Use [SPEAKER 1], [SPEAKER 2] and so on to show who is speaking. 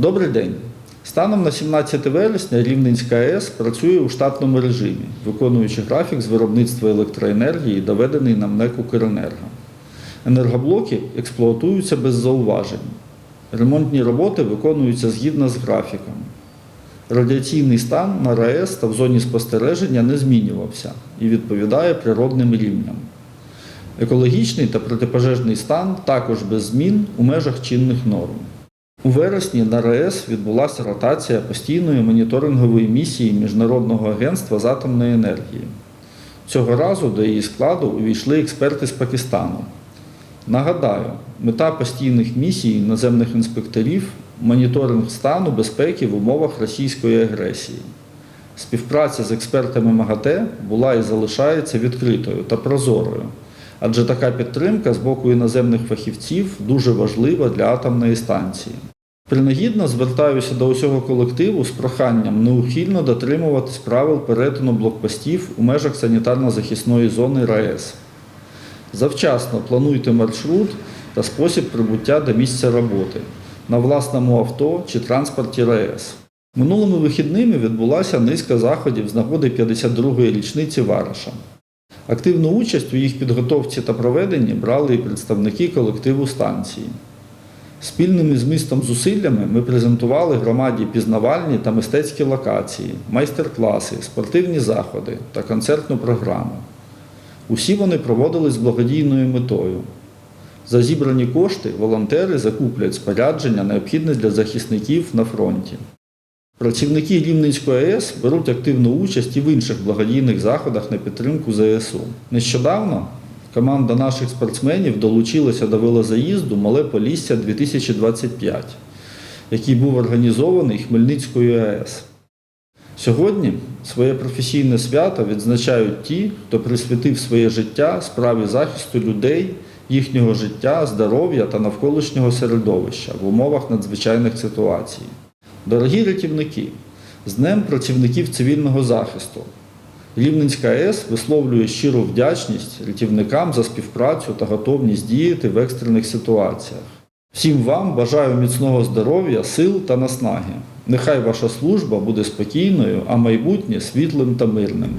[SPEAKER 1] Добрий день. Станом на 17 вересня Рівненська АЕС працює у штатному режимі, виконуючи графік з виробництва електроенергії, доведений на МНЕК «Укренерго». Енергоблоки експлуатуються без зауважень. Ремонтні роботи виконуються згідно з графіком. Радіаційний стан на РАЕС та в зоні спостереження не змінювався і відповідає природним рівням. Екологічний та протипожежний стан також без змін у межах чинних норм. У вересні на РАЕС відбулася ротація постійної моніторингової місії Міжнародного агентства з атомної енергії. Цього разу до її складу увійшли експерти з Пакистану. Нагадаю, мета постійних місій іноземних інспекторів моніторинг стану безпеки в умовах російської агресії. Співпраця з експертами МАГАТЕ була і залишається відкритою та прозорою, адже така підтримка з боку іноземних фахівців дуже важлива для атомної станції. Принагідно звертаюся до усього колективу з проханням неухильно дотримуватись правил перетину блокпостів у межах санітарно-захисної зони РаЕС. Завчасно плануйте маршрут та спосіб прибуття до місця роботи на власному авто чи транспорті РаЕС. Минулими вихідними відбулася низка заходів з нагоди 52-ї річниці Вараша. Активну участь у їх підготовці та проведенні брали і представники колективу станції. Спільними з містом зусиллями ми презентували громаді пізнавальні та мистецькі локації, майстер-класи, спортивні заходи та концертну програму. Усі вони проводились з благодійною метою. За зібрані кошти волонтери закуплять спорядження, необхідне для захисників на фронті. Працівники Рівненської АЕС беруть активну участь і в інших благодійних заходах на підтримку ЗСУ. Нещодавно команда наших спортсменів долучилася до велозаїзду Мале Полісся 2025, який був організований Хмельницькою АЕС. Сьогодні своє професійне свято відзначають ті, хто присвятив своє життя справі захисту людей, їхнього життя, здоров'я та навколишнього середовища в умовах надзвичайних ситуацій. Дорогі рятівники, з Днем працівників цивільного захисту. Рівненська АЕС висловлює щиру вдячність рятівникам за співпрацю та готовність діяти в екстрених ситуаціях. Всім вам бажаю міцного здоров'я, сил та наснаги. Нехай ваша служба буде спокійною, а майбутнє світлим та мирним.